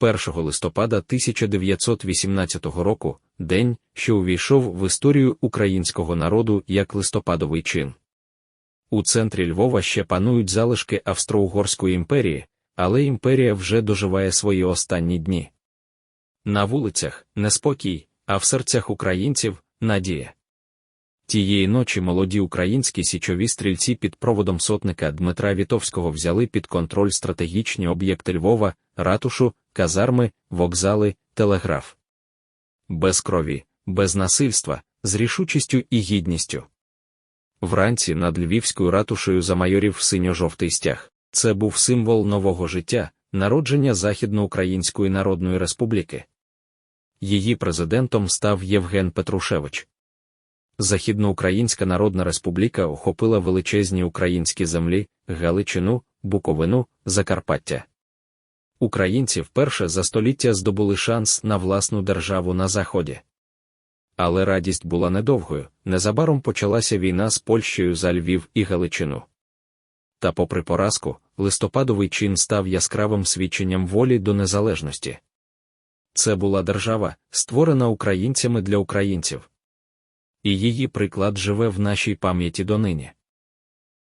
1 листопада 1918 року, день, що увійшов в історію українського народу як листопадовий чин. У центрі Львова ще панують залишки Австро-Угорської імперії, але імперія вже доживає свої останні дні. На вулицях неспокій, а в серцях українців надія. Тієї ночі молоді українські січові стрільці під проводом сотника Дмитра Вітовського взяли під контроль стратегічні об'єкти Львова, ратушу, казарми, вокзали, телеграф. Без крові, без насильства, з рішучістю і гідністю. Вранці над львівською ратушею замайорів синьо-жовтий стяг. Це був символ нового життя, народження Західноукраїнської Народної Республіки. Її президентом став Євген Петрушевич. Західноукраїнська Народна Республіка охопила величезні українські землі, Галичину, Буковину, Закарпаття. Українці вперше за століття здобули шанс на власну державу на Заході. Але радість була недовгою, незабаром почалася війна з Польщею за Львів і Галичину. Та, попри поразку, листопадовий чин став яскравим свідченням волі до незалежності. Це була держава, створена українцями для українців. І її приклад живе в нашій пам'яті донині.